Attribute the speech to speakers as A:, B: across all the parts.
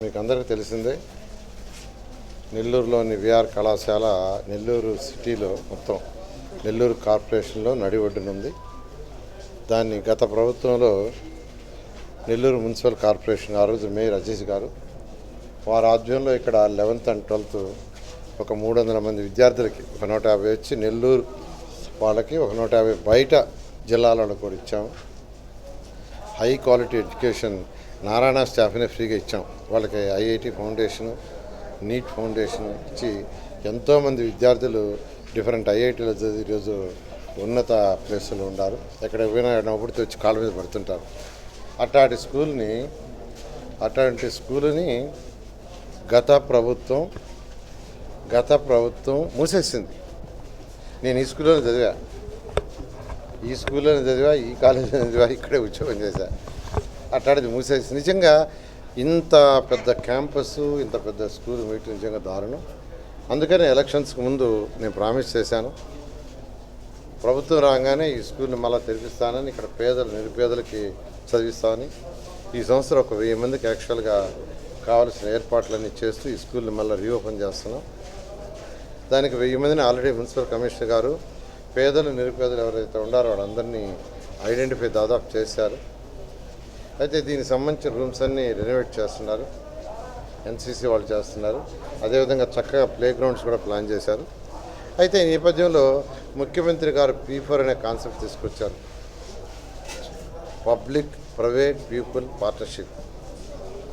A: మీకు అందరికీ తెలిసిందే నెల్లూరులోని విఆర్ కళాశాల నెల్లూరు సిటీలో మొత్తం నెల్లూరు కార్పొరేషన్లో నడి ఒడ్డునుంది దాన్ని గత ప్రభుత్వంలో నెల్లూరు మున్సిపల్ కార్పొరేషన్ ఆ రోజు మేయర్ అజీజ్ గారు వారి ఆధ్వర్యంలో ఇక్కడ లెవెన్త్ అండ్ ట్వెల్త్ ఒక మూడు వందల మంది విద్యార్థులకి ఒక నూట యాభై వచ్చి నెల్లూరు వాళ్ళకి ఒక నూట యాభై బయట జిల్లాలను కూడా ఇచ్చాము. హై క్వాలిటీ ఎడ్యుకేషన్ నారాయణ స్టాఫ్నే ఫ్రీగా ఇచ్చాం. వాళ్ళకి ఐఐటి ఫౌండేషన్ నీట్ ఫౌండేషన్ ఇచ్చి ఎంతోమంది విద్యార్థులు డిఫరెంట్ ఐఐటీలో చదివి ఈరోజు ఉన్నత ప్లేసులు ఉన్నారు. ఎక్కడ పోయినా వచ్చి కాళ్ళ మీద పడుతుంటారు. అట్లాంటి స్కూల్ని అట్లాంటి స్కూల్ని గత ప్రభుత్వం గత ప్రభుత్వం మూసేసింది. నేను ఈ స్కూల్లోనే చదివా. ఈ స్కూల్లోనే చదివా ఈ కాలేజీలో చదివా ఇక్కడే ఉద్యోగం చేశాను అట్లాంటిది మూసేసి. నిజంగా ఇంత పెద్ద క్యాంపస్ ఇంత పెద్ద స్కూల్ మీటింగ్ నిజంగా దారుణం. అందుకని ఎలక్షన్స్కి ముందు నేను ప్రామిస్ చేశాను. ప్రభుత్వం రాగానే ఈ స్కూల్ని మళ్ళీ తెరిపిస్తానని ఇక్కడ పేదలు నిరుపేదలకి చదివిస్తామని ఈ సంవత్సరం ఒక వెయ్యి మందికి యాక్చువల్గా కావాల్సిన ఏర్పాట్లన్నీ చేస్తూ ఈ స్కూల్ని మళ్ళీ రీఓపెన్ చేస్తున్నాం. దానికి వెయ్యి మందిని ఆల్రెడీ మున్సిపల్ కమిషనర్ గారు పేదలు నిరుపేదలు ఎవరైతే ఉన్నారో వాళ్ళందరినీ ఐడెంటిఫై దాదాపు చేశారు. అయితే దీనికి సంబంధించిన రూమ్స్ అన్నీ రెనోవేట్ చేస్తున్నారు. ఎన్సీసీ వాళ్ళు చేస్తున్నారు. అదేవిధంగా చక్కగా ప్లే గ్రౌండ్స్ కూడా ప్లాన్ చేశారు. అయితే ఈ నేపథ్యంలో ముఖ్యమంత్రి గారు పీఫర్ అనే కాన్సెప్ట్ తీసుకొచ్చారు. పబ్లిక్ ప్రైవేట్ పీపుల్ పార్ట్నర్షిప్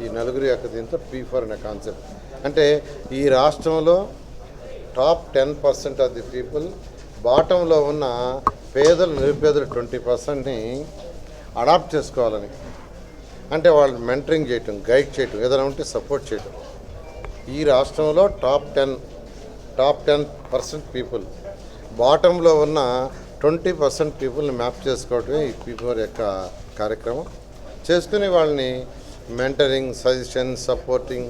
A: ఈ నలుగురు యొక్క దీంతో పీఫర్ అనే కాన్సెప్ట్ అంటే ఈ రాష్ట్రంలో top ten percent of the people బాటంలో ఉన్న పేదలు నిరుపేదలు ట్వంటీ పర్సెంట్ని అడాప్ట్ చేసుకోవాలని. అంటే వాళ్ళు మెంటరింగ్ చేయటం గైడ్ చేయటం ఏదైనా ఉంటే సపోర్ట్ చేయటం. ఈ రాష్ట్రంలో top ten top ten percent people. బాటంలో ఉన్న ట్వంటీ పర్సెంట్ పీపుల్ని మ్యాప్ చేసుకోవటమే ఈ పీపుల్ యొక్క కార్యక్రమం. చేసుకుని వాళ్ళని మెంటరింగ్ సజెషన్ సపోర్టింగ్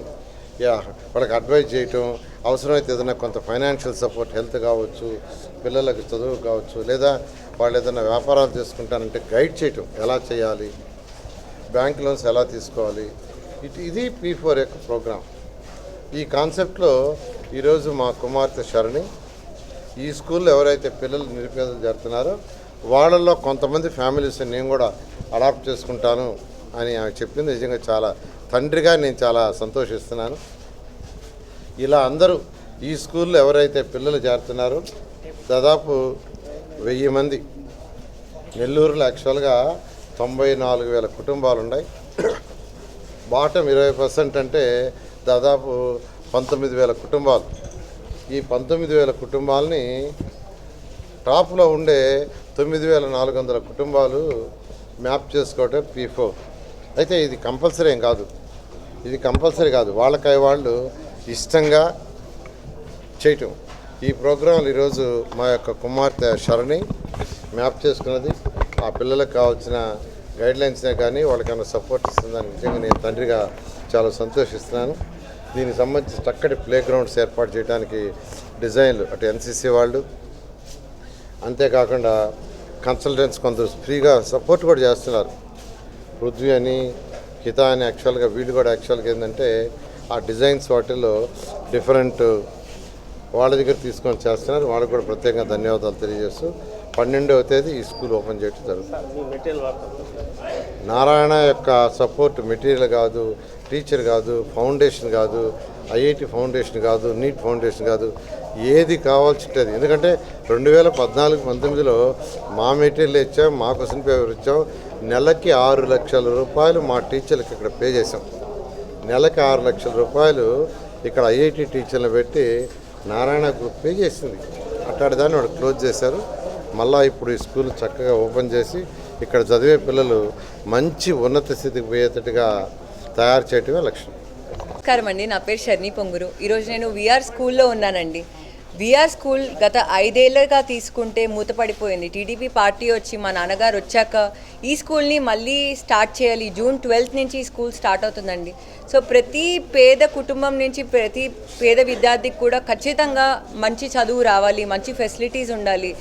A: యా వాళ్ళకి అడ్వైజ్ చేయటం అవసరమైతే ఏదైనా కొంత ఫైనాన్షియల్ సపోర్ట్ హెల్త్ కావచ్చు పిల్లలకు చదువు కావచ్చు లేదా వాళ్ళు ఏదైనా వ్యాపారాలు చేసుకుంటారంటే గైడ్ చేయటం ఎలా చేయాలి బ్యాంక్ లోన్స్ ఎలా తీసుకోవాలి? ఇట్ ఇది పీ ఫోర్ యొక్క ప్రోగ్రాం. ఈ కాన్సెప్ట్లో ఈరోజు మా కుమార్తె శరణి ఈ స్కూల్లో ఎవరైతే పిల్లలు నిరుపేదలు జరుగుతున్నారో వాళ్ళల్లో కొంతమంది ఫ్యామిలీస్ నేను కూడా అడాప్ట్ చేసుకుంటాను అని ఆమె చెప్పింది. నిజంగా చాలా తండ్రిగా నేను చాలా సంతోషిస్తున్నాను. ఇలా అందరూ ఈ స్కూల్లో ఎవరైతే పిల్లలు చేరుతున్నారో దాదాపు వెయ్యి మంది. నెల్లూరులో యాక్చువల్గా తొంభై నాలుగు వేల కుటుంబాలు ఉన్నాయి బాటం ఇరవై పర్సెంట్ అంటే దాదాపు పంతొమ్మిది వేల కుటుంబాలు. ఈ పంతొమ్మిది వేల కుటుంబాలని టాప్లో ఉండే తొమ్మిది వేల నాలుగు వందల కుటుంబాలు మ్యాప్ చేసుకోవటం పీ ఫోర్. అయితే ఇది కంపల్సరీ ఏం కాదు. ఇది కంపల్సరీ కాదు. వాళ్ళకై వాళ్ళు ఇష్టంగా చేయటం. ఈ ప్రోగ్రాంలు ఈరోజు మా యొక్క కుమార్తె శరణి మ్యాప్ చేసుకున్నది. ఆ పిల్లలకు కావాల్సిన గైడ్లైన్స్నే కానీ వాళ్ళకన్నా సపోర్ట్ ఇస్తుందని నిజంగా నేను తండ్రిగా చాలా సంతోషిస్తున్నాను. దీనికి సంబంధించి చక్కటి ప్లే గ్రౌండ్స్ ఏర్పాటు చేయడానికి డిజైన్లు అటు ఎన్సీసీ వాళ్ళు అంతేకాకుండా కన్సల్టెంట్స్ కొందరు ఫ్రీగా సపోర్ట్ కూడా చేస్తున్నారు. పృథ్వీ అని హిత అని యాక్చువల్గా వీళ్ళు కూడా యాక్చువల్గా ఏంటంటే ఆ డిజైన్స్ వాటిల్లో డిఫరెంట్ వాళ్ళ దగ్గర తీసుకొని చేస్తున్నారు. వాళ్ళకి కూడా ప్రత్యేకంగా ధన్యవాదాలు తెలియజేస్తూ పన్నెండవ తేదీ ఈ స్కూల్ ఓపెన్ చేయడం జరుగుతుంది. నారాయణ యొక్క సపోర్ట్ మెటీరియల్ కాదు టీచర్ కాదు ఫౌండేషన్ కాదు ఐఐటి ఫౌండేషన్ కాదు నీట్ ఫౌండేషన్ కాదు ఏది కావాల్సింటది. ఎందుకంటే రెండు వేల పద్నాలుగు పంతొమ్మిదిలో మా మెటీరియల్ ఇచ్చాం మా క్వశ్చన్ పేపర్ ఇచ్చాం నెలకి ఆరు లక్షల రూపాయలు మా టీచర్లకు ఇక్కడ పే చేసాం నెలకి ఆరు లక్షల రూపాయలు ఇక్కడ ఐఐటి టీచర్లు పెట్టి నారాయణ గ్రూప్ పే చేసింది. అట్లాంటి దాన్ని వాడు క్లోజ్ చేశారు. మళ్ళీ ఇప్పుడు ఈ స్కూల్ చక్కగా ఓపెన్ చేసి ఇక్కడ చదివే పిల్లలు మంచి ఉన్నత స్థితికి పోయేటట్టుగా తయారు చేయటమే లక్ష్యం.
B: నమస్కారం అండి. నా పేరు షర్ని పొంగురు. ఈరోజు నేను విఆర్ స్కూల్లో ఉన్నానండి. విఆర్ స్కూల్ గత ఐదేళ్ళుగా తీసుకుంటే మూతపడిపోయింది. టీడీపీ పార్టీ వచ్చి మా నాన్నగారు వచ్చాక ఈ స్కూల్ని మళ్ళీ స్టార్ట్ చేయాలి. జూన్ ట్వెల్త్ నుంచి ఈ స్కూల్ స్టార్ట్ అవుతుందండి. సో ప్రతి పేద కుటుంబం నుంచి ప్రతి పేద విద్యార్థికి కూడా ఖచ్చితంగా మంచి చదువు రావాలి మంచి ఫెసిలిటీస్ ఉండాలి.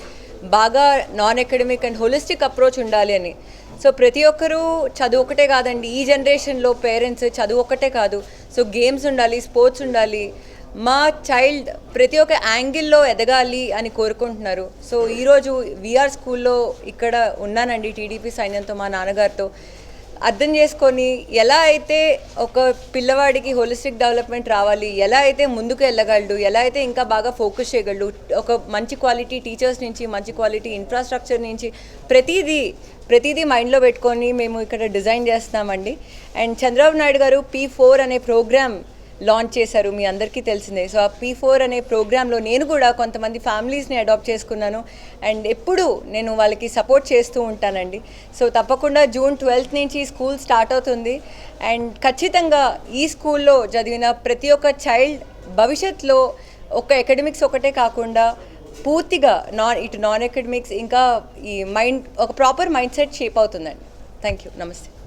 B: బాగా non academic and holistic approach ఉండాలి అని. సో ప్రతి ఒక్కరూ చదువు ఒకటే కాదండి. ఈ జనరేషన్లో పేరెంట్స్ చదువు ఒకటే కాదు. సో గేమ్స్ ఉండాలి స్పోర్ట్స్ ఉండాలి. మా చైల్డ్ ప్రతి ఒక్క యాంగిల్లో ఎదగాలి అని కోరుకుంటున్నారు. సో ఈరోజు విఆర్ స్కూల్లో ఇక్కడ ఉన్నానండి టీడీపీ సైన్యంతో మా నాన్నగారితో. అర్థం చేసుకొని ఎలా అయితే ఒక పిల్లవాడికి హోలిస్టిక్ డెవలప్మెంట్ రావాలి ఎలా అయితే ముందుకు వెళ్ళగలడు ఎలా అయితే ఇంకా బాగా ఫోకస్ చేయగలడు ఒక మంచి క్వాలిటీ టీచర్స్ నుంచి మంచి క్వాలిటీ ఇన్ఫ్రాస్ట్రక్చర్ నుంచి ప్రతిదీ ప్రతిదీ మైండ్లో పెట్టుకొని మేము ఇక్కడ డిజైన్ చేస్తున్నామండి. And Chandrababu Naidu garu P four అనే ప్రోగ్రామ్ లాంచ్ చేశారు మీ అందరికీ తెలిసిందే. సో ఆ పీ ఫోర్ అనే ప్రోగ్రాంలో నేను కూడా కొంతమంది ఫ్యామిలీస్ని అడాప్ట్ చేసుకున్నాను. అండ్ ఎప్పుడు నేను వాళ్ళకి సపోర్ట్ చేస్తూ ఉంటానండి. సో తప్పకుండా జూన్ ట్వెల్త్ నుంచి స్కూల్ స్టార్ట్ అవుతుంది. అండ్ ఖచ్చితంగా ఈ స్కూల్లో చదివిన ప్రతి ఒక్క చైల్డ్ భవిష్యత్తులో ఒక అకాడమిక్స్ ఒకటే కాకుండా పూర్తిగా నాన్ ఇటు నాన్ అకాడమిక్స్ ఇంకా ఈ మైండ్ ఒక ప్రాపర్ మైండ్ సెట్ షేప్ అవుతుందండి. Thank you namaste.